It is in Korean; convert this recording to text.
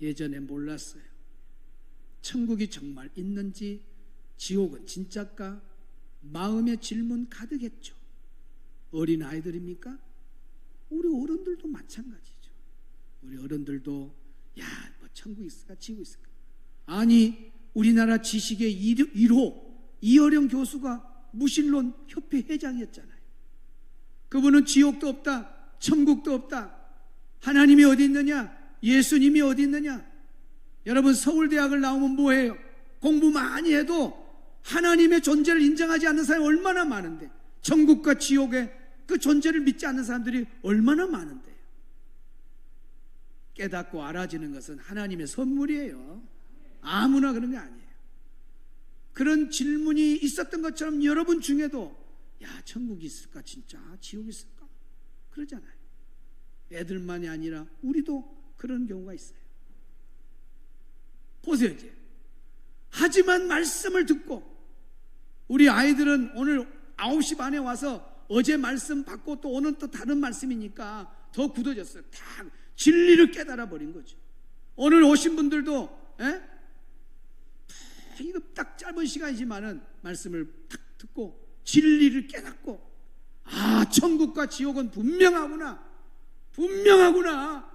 예전에 몰랐어요. 천국이 정말 있는지 지옥은 진짜까 마음의 질문 가득했죠. 어린 아이들입니까? 우리 어른들도 마찬가지죠. 우리 어른들도 야, 뭐 천국 있을까, 지옥 있을까? 아니, 우리나라 지식의 1호 이어령 교수가 무신론 협회 회장이었잖아요. 그분은 지옥도 없다, 천국도 없다. 하나님이 어디 있느냐? 예수님이 어디 있느냐? 여러분 서울대학을 나오면 뭐해요? 공부 많이 해도 하나님의 존재를 인정하지 않는 사람이 얼마나 많은데 천국과 지옥의 그 존재를 믿지 않는 사람들이 얼마나 많은데요. 깨닫고 알아지는 것은 하나님의 선물이에요. 아무나 그런 게 아니에요. 그런 질문이 있었던 것처럼 여러분 중에도 야 천국이 있을까 진짜 지옥이 있을까 그러잖아요. 애들만이 아니라 우리도 그런 경우가 있어요. 보세요 이제. 하지만 말씀을 듣고 우리 아이들은 오늘 9시 반에 와서 어제 말씀 받고 또 오늘 또 다른 말씀이니까 더 굳어졌어요. 다 진리를 깨달아 버린 거죠. 오늘 오신 분들도 에? 이거 딱 짧은 시간이지만은 말씀을 탁 듣고 진리를 깨닫고 아 천국과 지옥은 분명하구나 분명하구나